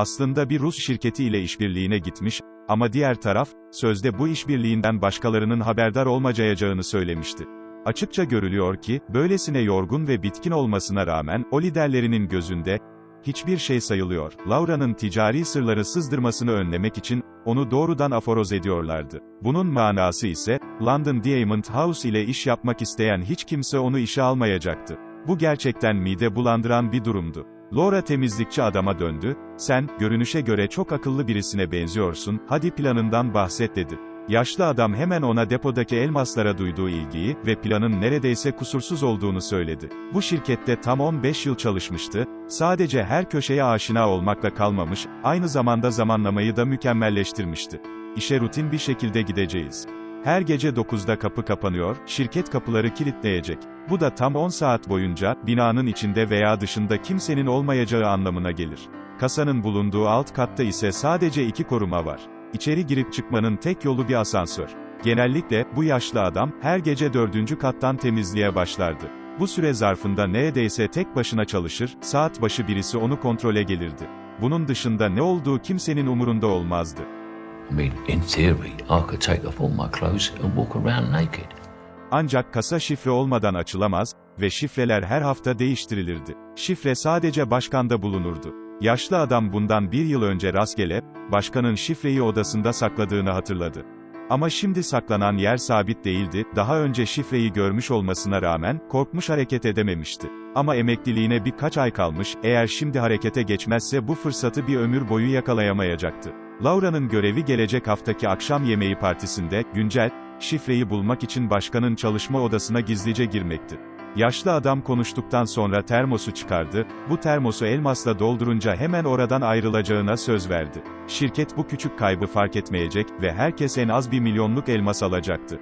aslında bir Rus şirketi ile işbirliğine gitmiş, ama diğer taraf, sözde bu işbirliğinden başkalarının haberdar olmayacağını söylemişti. Açıkça görülüyor ki, böylesine yorgun ve bitkin olmasına rağmen, o liderlerinin gözünde, hiçbir şey sayılıyor. Laura'nın ticari sırları sızdırmasını önlemek için, onu doğrudan aforoz ediyorlardı. Bunun manası ise, London Diamond House ile iş yapmak isteyen hiç kimse onu işe almayacaktı. Bu gerçekten mide bulandıran bir durumdu. Laura temizlikçi adama döndü, sen, görünüşe göre çok akıllı birisine benziyorsun, hadi planından bahset dedi. Yaşlı adam hemen ona depodaki elmaslara duyduğu ilgiyi ve planın neredeyse kusursuz olduğunu söyledi. Bu şirkette tam 15 yıl çalışmıştı, sadece her köşeye aşina olmakla kalmamış, aynı zamanda zamanlamayı da mükemmelleştirmişti. İşe rutin bir şekilde gideceğiz. Her gece 9'da kapı kapanıyor, şirket kapıları kilitleyecek. Bu da tam 10 saat boyunca, binanın içinde veya dışında kimsenin olmayacağı anlamına gelir. Kasanın bulunduğu alt katta ise sadece iki koruma var. İçeri girip çıkmanın tek yolu bir asansör. Genellikle, bu yaşlı adam, her gece dördüncü kattan temizliğe başlardı. Bu süre zarfında neredeyse tek başına çalışır, saat başı birisi onu kontrole gelirdi. Bunun dışında ne olduğu kimsenin umurunda olmazdı. Mean, in theory, I could take off all my clothes and walk around naked. Ancak kasa şifre olmadan açılamaz ve şifreler her hafta değiştirilirdi. Şifre sadece başkanda bulunurdu. Yaşlı adam bundan bir yıl önce rastgele, başkanın şifreyi odasında sakladığını hatırladı. Ama şimdi saklanan yer sabit değildi, daha önce şifreyi görmüş olmasına rağmen, korkmuş hareket edememişti. Ama emekliliğine birkaç ay kalmış, eğer şimdi harekete geçmezse bu fırsatı bir ömür boyu yakalayamayacaktı. Laura'nın görevi gelecek haftaki akşam yemeği partisinde, güncel, şifreyi bulmak için başkanın çalışma odasına gizlice girmekti. Yaşlı adam konuştuktan sonra termosu çıkardı, bu termosu elmasla doldurunca hemen oradan ayrılacağına söz verdi. Şirket bu küçük kaybı fark etmeyecek ve herkes en az bir milyonluk elmas alacaktı.